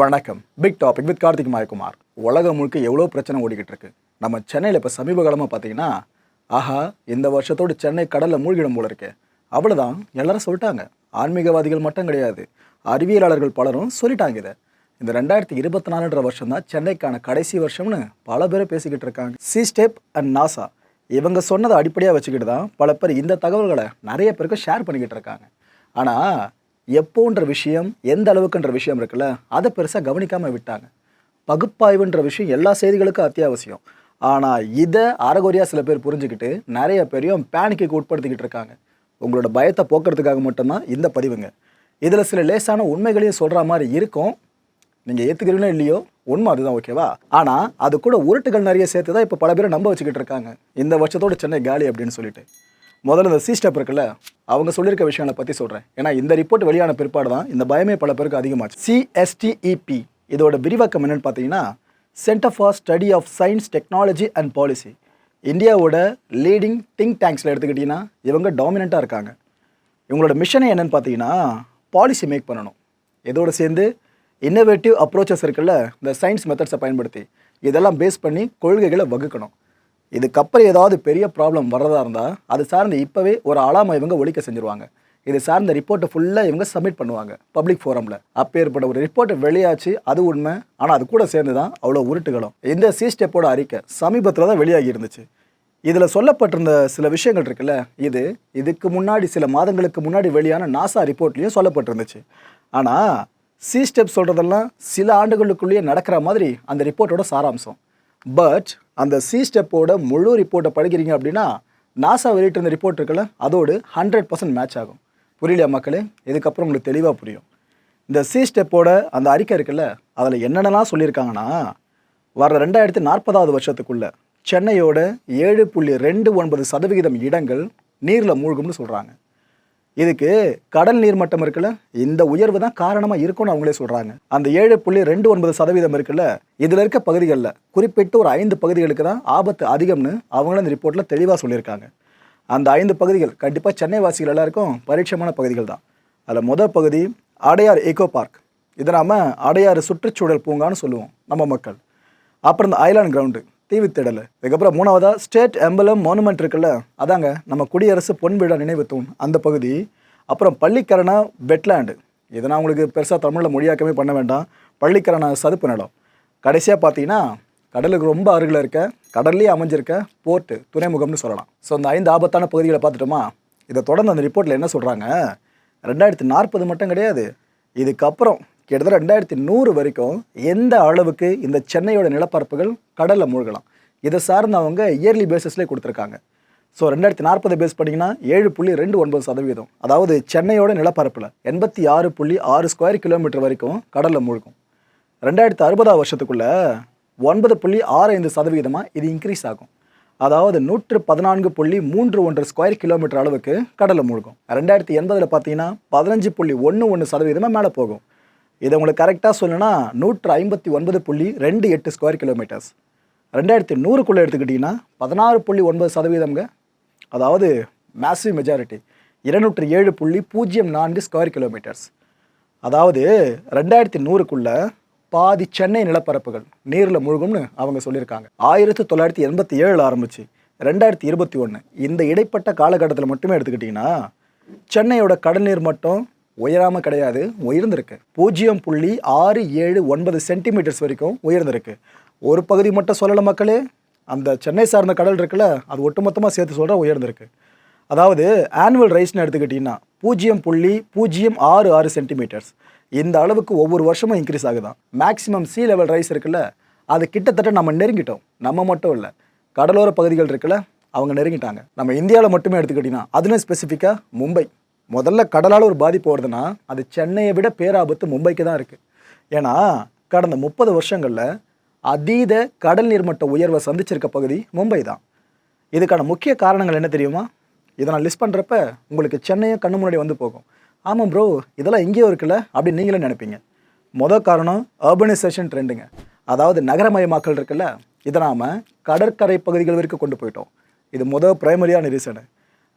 வணக்கம். Big topic with Karthik Mayakumar. உலகம் முழுக்க எவ்வளோ பிரச்சனை ஓடிக்கிட்டு இருக்கு? நம்ம சென்னையில் இப்போ சமீப காலமாக பார்த்தீங்கன்னா ஆஹா இந்த வருஷத்தோடு சென்னை கடலில் மூழ்கிடும் போல இருக்கே. அவ்வளோதான் எல்லாரும் சொல்லிட்டாங்க. ஆன்மீகவாதிகள் மட்டும் கிடையாது. அறிவியலாளர்கள் பலரும் சொல்லிட்டாங்க இதை. இந்த ரெண்டாயிரத்தி இருபத்தி நாலுன்ற வருஷம் தான் சென்னைக்கான கடைசி வருஷம்னு பல பேர் பேசிக்கிட்டு இருக்காங்க. சி ஸ்டெப் அண்ட் நாசா இவங்க சொன்னதை அடிப்படையாக வச்சுக்கிட்டு தான் பல பேர் இந்த தகவல்களை நிறைய பேருக்கு ஷேர் பண்ணிக்கிட்டு இருக்காங்க. ஆனால் எப்போன்ற விஷயம் எந்த அளவுக்குன்ற விஷயம் இருக்குல்ல அதை பெருசாக கவனிக்காமல் விட்டாங்க. பகுப்பாய்வுன்ற விஷயம் எல்லா செய்திகளுக்கும் அத்தியாவசியம். ஆனால் இதை அறகுறையாக சில பேர் புரிஞ்சுக்கிட்டு நிறைய பேரையும் பேனிக்கு உட்படுத்திக்கிட்டு இருக்காங்க. உங்களோட பயத்தை போக்குறதுக்காக மட்டும்தான் இந்த பதிவுங்க. இதில் சில லேசான உண்மைகளையும் சொல்கிற மாதிரி இருக்கும். நீங்கள் ஏற்றுக்கிறீங்களோ இல்லையோ உண்மை அதுதான் ஓகேவா ஆனால் அது கூட உருட்டுகள் நிறைய சேர்த்து தான் இப்போ பல பேரை நம்ப வச்சுக்கிட்டு இருக்காங்க. இந்த வருஷத்தோட சென்னை காலி அப்படின்னு சொல்லிட்டு. முதல்ல இந்த சி ஸ்டெப் இருக்குல்ல அவங்க சொல்லியிருக்க விஷயங்களை பற்றி சொல்கிறேன் ஏன்னா இந்த ரிப்போர்ட் வெளியான பிற்பாடு தான். இந்த பயமே பல பேருக்கு அதிகமாச்சு. சிஎஸ்டிஇபி இதோட விரிவாக்கம் என்னென்னு பார்த்தீங்கன்னா centre for study of science technology and policy இந்தியாவோட லீடிங் திங்க் டேங்க்ஸில் எடுத்துக்கிட்டிங்கன்னா இவங்க டாமினண்ட்டாக இருக்காங்க. இவங்களோட மிஷனே என்னன்னு பார்த்தீங்கன்னா பாலிசி மேக் பண்ணணும். இதோடு சேர்ந்து இன்னோவேட்டிவ் அப்ரோச்சஸ் இருக்குல்ல இந்த சயின்ஸ் மெத்தட்ஸை பயன்படுத்தி இதெல்லாம் பேஸ் பண்ணி கொள்கைகளை வகுக்கணும். இதுக்கப்புறம் ஏதாவது பெரிய ப்ராப்ளம் வர்றதா இருந்தால் அது சார்ந்து இப்போவே ஒரு அலாமை இவங்க ஒழிக்க செஞ்சுருவாங்க. இது சார்ந்த ரிப்போர்ட்டை ஃபுல்லாக இவங்க சப்மிட் பண்ணுவாங்க பப்ளிக் ஃபோரமில் அப்போ ஏற்பட்ட ஒரு ரிப்போர்ட் வெளியாச்சு அது உண்மை. ஆனால் அது கூட சேர்ந்து தான் அவ்வளோ உருட்டுகளும். இந்த சி ஸ்டெப்போட அறிக்கை சமீபத்தில் தான் வெளியாகி இருந்துச்சு. இதில் சொல்லப்பட்டிருந்த சில விஷயங்கள் இருக்குல்ல இது இதுக்கு முன்னாடி சில மாதங்களுக்கு முன்னாடி வெளியான நாசா ரிப்போர்ட்லேயும் சொல்லப்பட்டிருந்துச்சு. ஆனால் சி ஸ்டெப் சொல்கிறதெல்லாம் சில ஆண்டுகளுக்குள்ளேயே நடக்கிற மாதிரி அந்த ரிப்போர்ட்டோட சாராம்சம். பட் அந்த சி ஸ்டெப்போட முழு ரிப்போர்ட்டை படிக்கிறீங்க அப்படின்னா நாசா வெளியிட்டிருந்த ரிப்போர்ட் இருக்குல்ல அதோடு ஹண்ட்ரட் பர்சன்ட் மேட்ச் ஆகும். புரியலையா மக்களே? இதுக்கப்புறம் உங்களுக்கு தெளிவாக புரியும். இந்த சி ஸ்டெப்போட அந்த அறிக்கை இருக்குல்ல அதில் என்னென்னலாம் சொல்லியிருக்காங்கன்னா வர ரெண்டாயிரத்தி நாற்பதாவது வருஷத்துக்குள்ளே சென்னையோட ஏழு புள்ளி ரெண்டு ஒன்பது சதவிகிதம் இடங்கள் நீரில் மூழ்கும்னு சொல்கிறாங்க இதுக்கு கடல் நீர் மட்டம் இருக்குல்ல இந்த உயர்வு தான் காரணமாக இருக்கும்னு அவங்களே சொல்கிறாங்க அந்த ஏழு புள்ளி ரெண்டு ஒன்பது சதவீதம் இருக்குல்ல இதில் இருக்க பகுதிகளில் குறிப்பிட்டு ஒரு ஐந்து பகுதிகளுக்கு தான் ஆபத்து அதிகம்னு அவங்களும் அந்த ரிப்போர்ட்டில் தெளிவாக சொல்லியிருக்காங்க. அந்த ஐந்து பகுதிகள் கண்டிப்பாக சென்னை வாசிகள் எல்லாருக்கும் பரிட்சயமான பகுதிகள் தான். அதில் முதல் பகுதி அடையார் எக்கோ பார்க் இதை நாம் அடையாறு சுற்றுச்சூழல் பூங்கான்னு சொல்லுவோம் நம்ம மக்கள். அப்புறம் இந்த ஐலாண்ட் கிரவுண்டு தீவுத்திடல். இதுக்கப்புறம் மூணாவதா ஸ்டேட் எம்பலம் மானுமெண்ட் இருக்குல்ல அதாங்க நம்ம குடியரசு பொன் விழா நினைவு தூண் அந்த பகுதி. அப்புறம் பள்ளிக்கரணா வெட்லேண்டு இதை உங்களுக்கு பெருசாக தமிழில் மொழியாக்கமே பண்ண வேண்டாம். பள்ளிக்கரணா சதுப்பு நிலம். கடைசியாக பார்த்தீங்கன்னா கடலுக்கு ரொம்ப அருகில் இருக்க கடல்லேயே அமைஞ்சிருக்க போர்ட்டு துறைமுகம்னு சொல்லலாம். ஸோ அந்த ஐந்து ஆபத்தான பகுதிகளை பார்த்துட்டோமா? இதை தொடர்ந்து அந்த ரிப்போர்ட்டில் என்ன சொல்கிறாங்க ரெண்டாயிரத்தி நாற்பது மட்டும் கிடையாது. இதுக்கப்புறம் கிட்டத்தட்ட ரெண்டாயிரத்தி நூறு வரைக்கும் எந்த அளவுக்கு இந்த சென்னையோட நிலப்பரப்புகள் கடலில் மூழ்கலாம். இதை சார்ந்தவங்க இயர்லி பேசிஸ்லேயே கொடுத்துருக்காங்க. ஸோ ரெண்டாயிரத்தி நாற்பது பேஸ் பண்ணிங்கன்னா ஏழு புள்ளி ரெண்டு ஒன்பது சதவீதம். அதாவது சென்னையோட நிலப்பரப்பில் எண்பத்தி ஆறு புள்ளி ஆறு ஸ்கொயர் கிலோமீட்டர் வரைக்கும் கடலில் மூழ்கும். ரெண்டாயிரத்தி அறுபதாம் வருஷத்துக்குள்ளே ஒன்பது புள்ளி ஆறு ஐந்து சதவீதமாக இது இன்க்ரீஸ் ஆகும். அதாவது நூற்று பதினான்கு புள்ளி மூன்று ஒன்று ஸ்கொயர் கிலோமீட்டர் அளவுக்கு கடலில் மூழ்கும். ரெண்டாயிரத்தி எண்பதில் பார்த்தீங்கன்னா பதினஞ்சு புள்ளி ஒன்று ஒன்று சதவீதமாக மேலே போகும். இதை உங்களுக்கு கரெக்டாக சொல்லணும்னா நூற்று ஐம்பத்தி ஒன்பது புள்ளி ரெண்டு எட்டு ஸ்கொயர் கிலோமீட்டர்ஸ் ரெண்டாயிரத்தி நூறுக்குள்ளே எடுத்துக்கிட்டிங்கன்னா பதினாறு புள்ளி ஒன்பது சதவீதம்ங்க. அதாவது மேசிவ் மெஜாரிட்டி இருநூற்றி ஏழு புள்ளி பூஜ்ஜியம் நான்கு ஸ்கொயர் கிலோமீட்டர்ஸ் அதாவது ரெண்டாயிரத்தி நூறுக்குள்ள பாதி சென்னை நிலப்பரப்புகள் நீரில் மூழ்கும்னு அவங்க சொல்லியிருக்காங்க. ஆயிரத்தி தொள்ளாயிரத்தி எண்பத்தி ஏழில் ஆரம்பிச்சு ரெண்டாயிரத்தி இருபத்தி ஒன்று இந்த இடைப்பட்ட காலகட்டத்தில் மட்டுமே எடுத்துக்கிட்டிங்கன்னா சென்னையோட கடல் நீர் மட்டம் உயராமல் கிடையாது உயர்ந்திருக்கு. பூஜ்ஜியம் புள்ளி ஆறு ஏழு ஒன்பது சென்டிமீட்டர்ஸ் வரைக்கும் உயர்ந்திருக்கு. ஒரு பகுதி மட்டும் சொல்லலை மக்களே அந்த சென்னை சார்ந்த கடல் இருக்குல்ல அது ஒட்டுமொத்தமாக சேர்த்து சொல்கிற உயர்ந்திருக்கு. அதாவது ஆனுவல் ரைஸ்னு எடுத்துக்கிட்டிங்கன்னா பூஜ்ஜியம் புள்ளி பூஜ்ஜியம் ஆறு ஆறு சென்டிமீட்டர்ஸ். இந்த அளவுக்கு ஒவ்வொரு வருஷமும் இன்க்ரீஸ் ஆகுதான். மேக்ஸிமம் சீ லெவல் ரைஸ் இருக்குல்ல அது கிட்டத்தட்ட நம்ம நெருங்கிட்டோம். நம்ம மட்டும் இல்லை கடலோர பகுதிகள் இருக்குல்ல அவங்க நெருங்கிட்டாங்க. நம்ம இந்தியாவில் மட்டுமே எடுத்துக்கிட்டிங்கன்னா அதுலேயும் ஸ்பெசிஃபிக்காக மும்பை. முதல்ல கடலால் ஒரு பாதிப்பு வருதுன்னா அது சென்னையை விட பேராபத்து மும்பைக்கு தான் இருக்குது ஏன்னா கடந்த முப்பது வருஷங்களில் அதீத கடல் நீர்மட்ட உயர்வை சந்திச்சிருக்க பகுதி மும்பை தான். இதுக்கான முக்கிய காரணங்கள் என்ன தெரியுமா? இதை நான் லிஸ்ட் பண்ணுறப்ப உங்களுக்கு சென்னையும் கண்ணு முன்னாடி வந்து போகும். ஆமாம் ப்ரோ இதெல்லாம் எங்கேயோ இருக்குல்ல அப்படின்னு நீங்களே நினைப்பீங்க. மொதல் காரணம் அர்பனைசேஷன் ட்ரெண்டுங்க அதாவது நகரமயமாக்கல் இருக்குல்ல இதை நாம் கடற்கரை பகுதிகள் வரைக்கும் கொண்டு போயிட்டோம். இது முதல் பிரைமரியான ரீசனு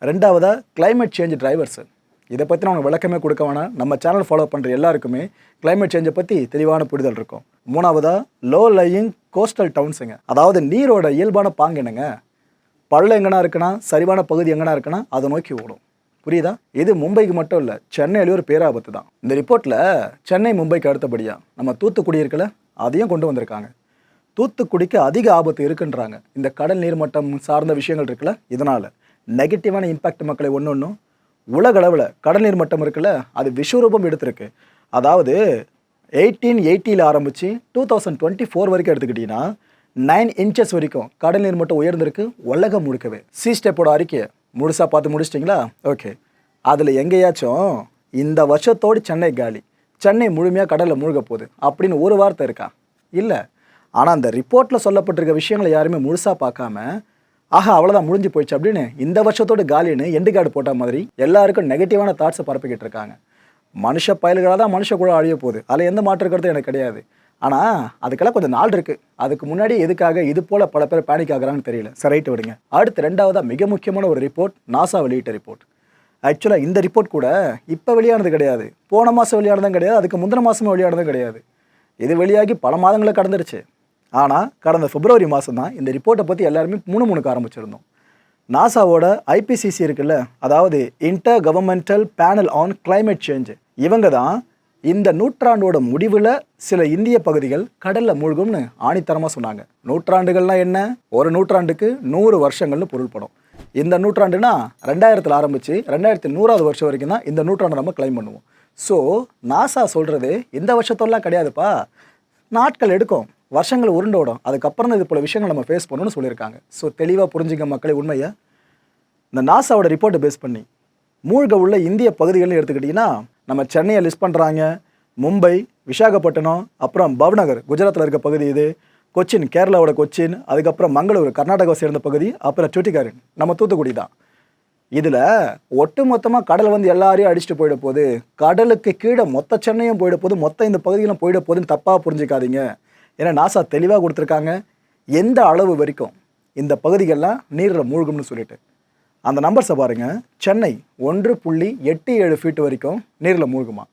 ரெண்டாவதாக கிளைமேட் சேஞ்ச் டிரைவர்ஸு இதை பற்றி நான் விளக்கமே கொடுக்க வேணாம். நம்ம சேனல் ஃபாலோ பண்ணுற எல்லாருக்குமே கிளைமேட் சேஞ்சை பற்றி தெளிவான புரிதல் இருக்கும். மூணாவதா லோ லையிங் கோஸ்டல் டவுன்ஸுங்க அதாவது நீரோட இயல்பான பாங்கு என்னங்க? பள்ளம் எங்கனா இருக்குன்னா சரிவான பகுதி எங்கனா இருக்குன்னா அதை நோக்கி ஓடும். புரியுதா? இது மும்பைக்கு மட்டும் இல்லை சென்னையிலேயே ஒரு பேராபத்து தான். இந்த ரிப்போர்ட்டில் சென்னை மும்பைக்கு அடுத்தபடியாக நம்ம தூத்துக்குடி இருக்கல அதையும் கொண்டு வந்திருக்காங்க. தூத்துக்குடிக்கு அதிக ஆபத்து இருக்குன்றாங்க. இந்த கடல் நீர்மட்டம் சார்ந்த விஷயங்கள் இருக்குல்ல இதனால். நெகட்டிவான இம்பாக்ட் மக்களை ஒன்று ஒன்றும் உலகளவில் கடல் நீர் மட்டம் இருக்குல்ல அது விஸ்வரூபம் எடுத்திருக்கு. அதாவது எயிட்டீன் எயிட்டியில் ஆரம்பித்து டூ தௌசண்ட் டுவெண்ட்டி ஃபோர் வரைக்கும் எடுத்துக்கிட்டிங்கன்னா நைன் இன்ச்சஸ் வரைக்கும் கடல் நீர் மட்டம் உயர்ந்திருக்கு உலகம் முழுக்கவே. சி ஸ்டெப்போட அறிக்கையை முழுசாக பார்த்து முடிச்சிட்டிங்களா? ஓகே அதில் எங்கேயாச்சும் இந்த வருஷத்தோடு சென்னை காலி சென்னை முழுமையாக கடலில் மூழ்க போகுது அப்படின்னு ஒரு வார்த்தை இருக்கா? இல்லை. ஆனால் அந்த ரிப்போர்ட்டில் சொல்லப்பட்டிருக்க விஷயங்களை யாருமே முழுசாக பார்க்காம ஆஹா அவ்வளோதான் முடிஞ்சு போயிடுச்சு அப்படின்னு இந்த வருஷத்தோட காலின்னு எண்டு கார்டு போட்ட மாதிரி எல்லாருக்கும் நெகட்டிவான தாட்ஸை பரப்பிக்கிட்டு இருக்காங்க. மனுஷ பயல்களாக தான் மனுஷ கூட அழிய போகுது. அதில் எந்த மாற்று கருத்தும் எனக்கு கிடையாது. ஆனால் அதுக்கெல்லாம் கொஞ்சம் நாள் இருக்குது அதுக்கு முன்னாடி எதுக்காக இது போல் பல பேர் பேனிக் ஆகிறாங்கன்னு தெரியல. சரி ரைட்டு விடுங்க. அடுத்து ரெண்டாவதாக மிக முக்கியமான ஒரு ரிப்போர்ட் நாசா வெளியிட்ட ரிப்போர்ட் ஆக்சுவலாக இந்த ரிப்போர்ட் கூட இப்போ வெளியானது கிடையாது. போன மாதம் வெளியானதும் கிடையாது. அதுக்கு முந்தின மாதமும் வெளியானதும் கிடையாது. இது வெளியாகி பல மாதங்களை கடந்துருச்சு. ஆனால் கடந்த பிப்ரவரி மாதம் தான் இந்த ரிப்போர்ட்டை பற்றி எல்லாருமே மூணு மூணுக்கு ஆரம்பிச்சிருந்தோம். நாசாவோட ஐபிசிசி இருக்குல்ல அதாவது intergovernmental panel on climate change இவங்க தான் இந்த நூற்றாண்டோட முடிவில் சில இந்திய பகுதிகள் கடலில் மூழ்கும்னு ஆணித்தரமாக சொன்னாங்க. நூற்றாண்டுகள்னா என்ன? ஒரு நூற்றாண்டுக்கு நூறு வருஷங்கள்னு பொருள்படும் இந்த நூற்றாண்டுனா ரெண்டாயிரத்தில் ஆரம்பித்து ரெண்டாயிரத்தி நூறாவது வருஷம் வரைக்கும் தான் இந்த நூற்றாண்டை நம்ம கிளைம் பண்ணுவோம். ஸோ நாசா சொல்கிறது இந்த வருஷத்தெல்லாம் கிடையாதுப்பா. நாட்கள் எடுக்கும். வருஷங்கள் உருண்டோடும் அதுக்கப்புறம் தான் இது போல விஷயங்கள் நம்ம ஃபேஸ் பண்ணணும்னு சொல்லியிருக்காங்க. ஸோ தெளிவாக புரிஞ்சுங்க மக்களே உண்மையை. இந்த நாசாவோட ரிப்போர்ட்டை பேஸ் பண்ணி மூழ்க உள்ள இந்திய பகுதிகள்னு எடுத்துக்கிட்டிங்கன்னா நம்ம சென்னையை லிஸ்ட் பண்ணுறாங்க மும்பை விசாகப்பட்டினம் அப்புறம் பவ்நகர் குஜராத்தில் இருக்க பகுதி இது கொச்சின் கேரளாவோட கொச்சின் அதுக்கப்புறம் மங்களூர் கர்நாடகாவை சேர்ந்த பகுதி அப்புறம் சுட்டிக்காரன் நம்ம தூத்துக்குடி தான். இதில் ஒட்டுமொத்தமாக கடல் வந்து எல்லாரையும் அடிச்சுட்டு போயிட போகுது. கடலுக்கு கீழே மொத்த சென்னையும் போயிட போகுது மொத்த இந்த பகுதியிலும் போயிட போகுதுன்னு தப்பாக புரிஞ்சுக்காதீங்க. ஏன்னா நாசா தெளிவாக கொடுத்துருக்காங்க எந்த அளவு வரைக்கும் இந்த பகுதிகள்லாம் நீரில் மூழ்கும்னு சொல்லிட்டு. அந்த நம்பர்ஸை பாருங்கள் சென்னை ஒன்று புள்ளி எட்டு ஏழு ஃபீட் வரைக்கும் நீரில் மூழ்குமா.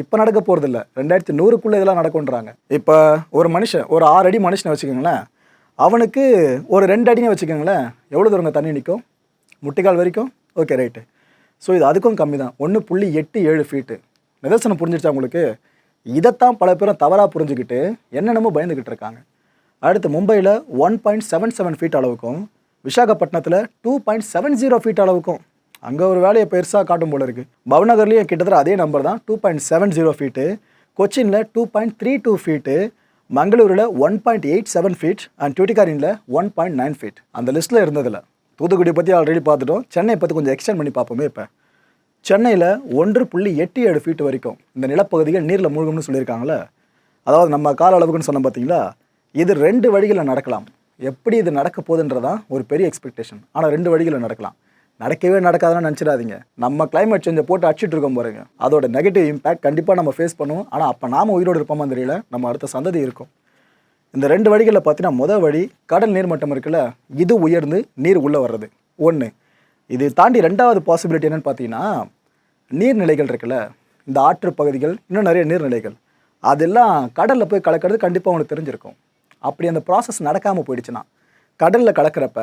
இப்போ நடக்க போகிறதில்ல ரெண்டாயிரத்தி நூறுக்குள்ளே இதெல்லாம் நடக்கும்ன்றாங்க. இப்போ ஒரு மனுஷன் ஒரு ஆறு அடி மனுஷனை வச்சுக்கோங்களேன். அவனுக்கு ஒரு ரெண்டு அடினே வச்சுக்கோங்களேன். எவ்வளோ தூரங்க தண்ணி நிற்கும்? முட்டைக்கால் வரைக்கும்? ஓகே ரைட்டு ஸோ இது அதுக்கும் கம்மி தான் ஒன்று புள்ளி எட்டு ஏழு ஃபீட்டு நிதர்சனம் புரிஞ்சிருச்சா உங்களுக்கு? இதைத்தான் பல பேரும் தவறாக புரிஞ்சுக்கிட்டு என்னென்னமோ பயந்துக்கிட்டு இருக்காங்க. அடுத்து மும்பையில் one point seven seven feet அளவுக்கும் விசாகப்பட்டினத்தில் two point seven zero feet அளவுக்கும். அங்கே ஒரு வேலையை பெருசாக காட்டும் போல இருக்குது பவநகர்லேயும் கிட்டத்தட்ட அதே நம்பர் தான் two point seven zero feet கொச்சினில் two point three two feet மங்களூரில் one point eight seven feet and டியூட்டிகாரினில் one point nine feet அந்த லிஸ்ட்டில் இருந்ததில்ல தூத்துக்குடி பற்றி ஆல்ரெடி பார்த்துட்டோம். சென்னை பற்றி கொஞ்சம் எக்ஸ்டெண்ட் பண்ணி பார்ப்போமே இப்போ. சென்னையில் ஒன்று புள்ளி எட்டு ஏழு ஃபீட் வரைக்கும் இந்த நிலப்பகுதிகள் நீரில் மூழ்கும்னு சொல்லியிருக்காங்களே அதாவது நம்ம கால அளவுக்குன்னு சொன்னோம் பார்த்தீங்களா இது ரெண்டு வழிகளில் நடக்கலாம். எப்படி இது நடக்க போகுதுன்றதான் ஒரு பெரிய எக்ஸ்பெக்டேஷன் ஆனால் ரெண்டு வழிகளில் நடக்கலாம். நடக்கவே நடக்காதுன்னு நினச்சிடாதீங்க. நம்ம கிளைமேட் சேஞ்சை போட்டு அடிச்சிட்டு இருக்கோம் பாருங்க. அதோட நெகட்டிவ் இம்பேக்ட் கண்டிப்பாக நம்ம ஃபேஸ் பண்ணுவோம். ஆனால் அப்போ நாம் உயிரோடு இருப்போமா தெரியல. நம்ம அடுத்த சந்ததி இருக்கும். இந்த ரெண்டு வழிகளில் பார்த்தீங்கன்னா முதல் வழி கடல் நீர்மட்டம் இருக்குல்ல? இது உயர்ந்து நீர் உள்ளே வர்றது. ஒன்று இது தாண்டி ரெண்டாவது பாசிபிலிட்டி என்னென்னு பார்த்தீங்கன்னா நீர்நிலைகள் இருக்குல்ல இந்த ஆற்று பகுதிகள் இன்னும் நிறைய நீர்நிலைகள் அதெல்லாம் கடலில் போய் கலக்கிறது கண்டிப்பாக உங்களுக்கு தெரிஞ்சிருக்கும். அப்படி அந்த ப்ராசஸ் நடக்காமல் போயிடுச்சுன்னா கடலில் கலக்கிறப்ப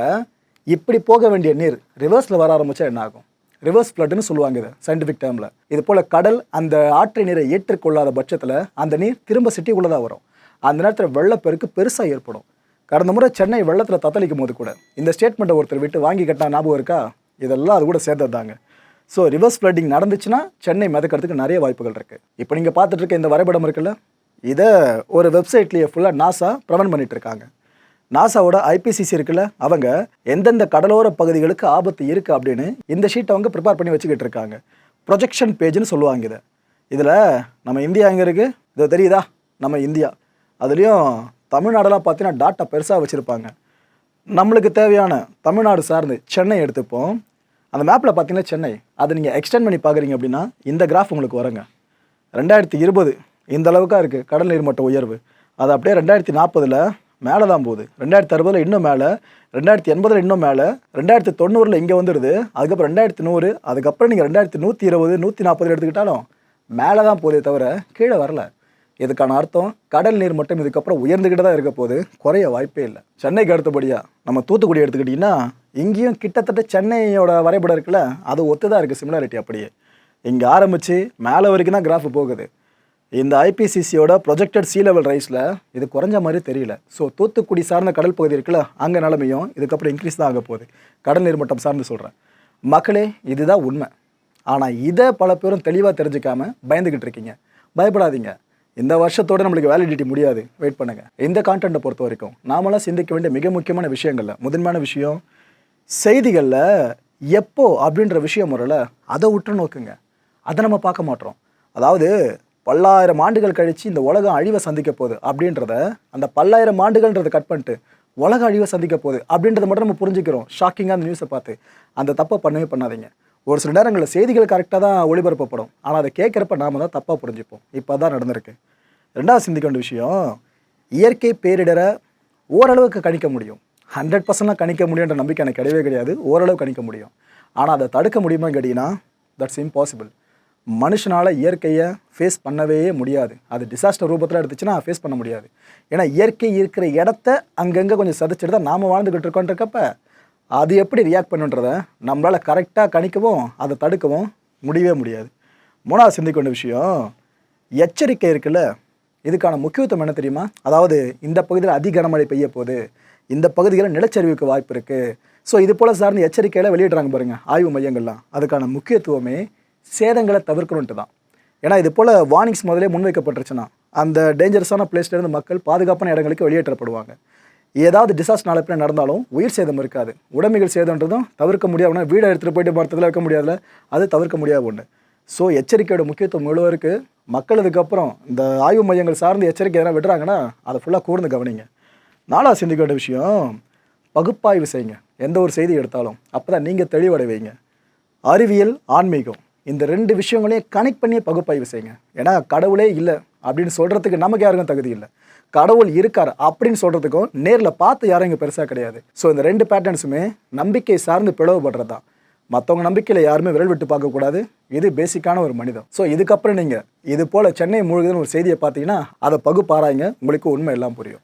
இப்படி போக வேண்டிய நீர் ரிவர்ஸில் வர ஆரம்பித்தா என்ன ஆகும்? ரிவர்ஸ் ஃப்ளட்னு சொல்லுவாங்க இது சயின்டிஃபிக் டேர்மில் இது போல் கடல் அந்த ஆற்று நீரை ஏற்றுக்கொள்ளாத பட்சத்தில் அந்த நீர் திரும்ப சிட்டி தான் வரும். அந்த நேரத்தில் வெள்ளப்பெருக்கு பெருசாக ஏற்படும். கடந்த முறை சென்னை வெள்ளத்தில் தத்தளிக்கும் போது கூட இந்த ஸ்டேட்மெண்ட்டை ஒருத்தர் விட்டு வாங்கி கட்டினா ஞாபகம் இருக்கா? இதெல்லாம் அது கூட சேர்ந்தது தாங்க ஸோ ரிவர்ஸ் ஃப்ளட்டிங் நடந்துச்சுன்னா சென்னை மிதக்கிறதுக்கு நிறைய வாய்ப்புகள் இருக்குது இப்போ நீங்கள் பார்த்துட்டு இருக்க இந்த வரைபடம் இருக்குல்ல இதை ஒரு வெப்சைட்லேயே ஃபுல்லாக நாசா ப்ரவென்ட் பண்ணிட்டு இருக்காங்க நாசாவோட ஐபிசிசி இருக்குல்ல அவங்க எந்தெந்த கடலோர பகுதிகளுக்கு ஆபத்து இருக்குது அப்படின்னு இந்த ஷீட்டை அவங்க ப்ரிப்பேர் பண்ணி வச்சுக்கிட்டு இருக்காங்க ப்ரொஜெக்ஷன் பேஜ்னு சொல்லுவாங்க இதை. இதில் நம்ம இந்தியா எங்கே இருக்குது இது தெரியுதா? நம்ம இந்தியா. அதுலேயும் தமிழ்நாடெல்லாம் பார்த்தீங்கன்னா டாட்டா பெருசாக வச்சுருப்பாங்க. நம்மளுக்கு தேவையான தமிழ்நாடு சார்ந்து சென்னை எடுத்துப்போம். அந்த மேப்பில் பார்த்தீங்கன்னா சென்னை. அதை நீங்கள் எக்ஸ்டெண்ட் பண்ணி பார்க்குறீங்க அப்படின்னா இந்த கிராஃப் உங்களுக்கு வருங்க. ரெண்டாயிரத்தி இருபது இந்த அளவுக்காக இருக்குது கடல் நீர்மட்ட உயர்வு. அது அப்படியே ரெண்டாயிரத்தி நாற்பதில் மேலே தான் போகுது. ரெண்டாயிரத்தி அறுபதில் இன்னும் மேலே. ரெண்டாயிரத்தி எண்பதில் இன்னும் மேலே. ரெண்டாயிரத்தி தொண்ணூறில் இங்கே வந்துடுது. அதுக்கப்புறம் ரெண்டாயிரத்தி நூறு. அதுக்கப்புறம் நீங்கள் ரெண்டாயிரத்தி நூற்றி இருபது நூற்றி நாற்பது எடுத்துக்கிட்டாலும் மேலே தான் போதே தவிர கீழே வரல. இதுக்கான அர்த்தம் கடல் நீர் மட்டம் இதுக்கப்புறம் உயர்ந்துக்கிட்டு தான் இருக்க போகுது. குறைய வாய்ப்பே இல்லை. சென்னைக்கு அடுத்தபடியாக நம்ம தூத்துக்குடி எடுத்துக்கிட்டிங்கன்னா இங்கேயும் கிட்டத்தட்ட சென்னையோட வரைபடம் இருக்குல்ல அது ஒத்து தான் இருக்குது சிமிலாரிட்டி அப்படியே. இங்கே ஆரம்பித்து மேலே வரைக்கும் தான் கிராஃப் போகுது. இந்த ஐபிசிசியோட ப்ரொஜெக்டட் சி லெவல் ரைஸில் இது குறைஞ்ச மாதிரி தெரியல. ஸோ தூத்துக்குடி சார்ந்த கடல் பகுதி இருக்குல்ல அங்கே நிலமையும் இதுக்கப்புறம் இன்க்ரீஸ் தான் ஆக போகுது. கடல் நீர் மட்டம் சார்ந்து சொல்கிறேன் மக்களே இதுதான் உண்மை. ஆனால் இதை பல பேரும் தெளிவாக தெரிஞ்சுக்காமல் பயந்துக்கிட்டு இருக்கீங்க. பயப்படாதீங்க. இந்த வருஷத்தோட நம்மளுக்கு வேலிடிட்டி முடியாது. வெயிட் பண்ணுங்கள் இந்த கான்டென்ட்டை பொறுத்த வரைக்கும் நாமெல்லாம் சிந்திக்க வேண்டிய மிக முக்கியமான விஷயங்களில் முதன்மையான விஷயம் செய்திகளில் எப்போ அப்படின்ற விஷயம் முறையில் அதை உற்று நோக்குங்க. அதை நம்ம பார்க்க மாட்டோம். அதாவது பல்லாயிரம் ஆண்டுகள் கழித்து இந்த உலகம் அழிவை சந்திக்க போகுது அப்படின்றத அந்த பல்லாயிரம் ஆண்டுகள்ன்றதை கட் பண்ணிட்டு உலக அழிவை சந்திக்க போகுது அப்படின்றத மட்டும் நம்ம புரிஞ்சுக்கிறோம். ஷாக்கிங்காக அந்த நியூஸை பார்த்து. அந்த தப்பை பண்ணவே பண்ணாதீங்க. ஒரு சில நேரங்களில் செய்திகள் கரெக்டாக தான் ஒளிபரப்பப்படும். ஆனால் அதை கேட்குறப்ப நாம தான் தப்பாக புரிஞ்சுப்போம். இப்போ தான் நடந்திருக்கு. ரெண்டாவது சிந்திக்க வேண்டிய விஷயம் இயற்கை பேரிடரை ஓரளவுக்கு கணிக்க முடியும். ஹண்ட்ரட் பர்சன்டாக கணிக்க முடியுன்ற நம்பிக்கை எனக்கு கிடையவே கிடையாது. ஓரளவு கணிக்க முடியும். ஆனால் அதை தடுக்க முடியுமா கேட்டிங்கன்னா தட்ஸ் இம்பாசிபிள் மனுஷனால் இயற்கையை ஃபேஸ் பண்ணவே முடியாது. அது டிசாஸ்டர் ரூபத்தில் எடுத்துச்சுன்னா ஃபேஸ் பண்ண முடியாது. ஏன்னா இயற்கை இருக்கிற இடத்த அங்கங்கே கொஞ்சம் சதைச்சிட்டு தான் நாம் வாழ்ந்துக்கிட்டு இருக்கோன்றக்கப்ப அது எப்படி ரியாக்ட் பண்ணுன்றத நம்மளால் கரெக்டாக கணிக்கவும் அதை தடுக்கவும் முடியவே முடியாது. மூணாவது சிந்திக்கொண்ட விஷயம் எச்சரிக்கை இருக்குல்ல இதுக்கான முக்கியத்துவம் என்ன தெரியுமா? அதாவது இந்த பகுதியில் அதிக கனமழை பெய்ய போகுது இந்த பகுதிகளில் நிலச்சரிவுக்கு வாய்ப்பு இருக்குது ஸோ இது போல் சார்ந்த எச்சரிக்கையில் வெளியிடுறாங்க பாருங்கள் ஆய்வு மையங்கள்லாம். அதுக்கான முக்கியத்துவமே சேதங்களை தவிர்க்கணுன்ட்டு தான். ஏன்னா இது போல் வார்னிங்ஸ் முதலே முன்வைக்கப்பட்டுருச்சுன்னா அந்த டேஞ்சரஸான பிளேஸ்லேருந்து மக்கள் பாதுகாப்பான இடங்களுக்கு வெளியேற்றப்படுவாங்க. ஏதாவது டிசாஸ்டர் நாளை பின்ன நடந்தாலும் உயிர் சேதம் இருக்காது. உடமைகள் சேதம்ன்றதும் தவிர்க்க முடியாது வீடை எடுத்துகிட்டு போயிட்டு மரத்தில் வைக்க முடியாதுல அது தவிர்க்க முடியாத ஒன்று ஸோ எச்சரிக்கையோட முக்கியத்துவம் எவ்வளோ இருக்குது மக்கள் இதுக்கப்புறம் இந்த ஆய்வு மையங்கள் சார்ந்து எச்சரிக்கை எதனா விடுறாங்கன்னா அதை ஃபுல்லாக கூர்ந்து கவனிங்க. நாலாக சிந்திக்க வேண்டிய விஷயம் பகுப்பாய்வு செய்யுங்க. எந்த ஒரு செய்தி எடுத்தாலும். அப்போ தான் நீங்கள் தெளிவடைவீங்க அறிவியல் ஆன்மீகம் இந்த ரெண்டு விஷயங்களையும் கனெக்ட் பண்ணி பகுப்பாய்வு செய்யுங்க. ஏன்னா கடவுளே இல்லை. அப்படின்னு சொல்கிறதுக்கு நமக்கு யாருக்கும் தகுதி இல்லை. கடவுள் இருக்கார் அப்படின்னு சொல்கிறதுக்கும் நேரில் பார்த்து யாரும் இங்கே பெருசாக கிடையாது. ஸோ இந்த ரெண்டு பேட்டர்ன்ஸுமே நம்பிக்கை சார்ந்து பிளவுபடுறது. தான் மற்றவங்க நம்பிக்கையில் யாருமே விரல் விட்டு பார்க்கக்கூடாது இது பேசிக்கான ஒரு மனிதம் ஸோ இதுக்கப்புறம் நீங்கள் இது போல் சென்னை முழுகுதுன்னு ஒரு செய்தியை பார்த்தீங்கன்னா அதை பகுப்பாராய்ங்க. உங்களுக்கு உண்மை எல்லாம் புரியும்.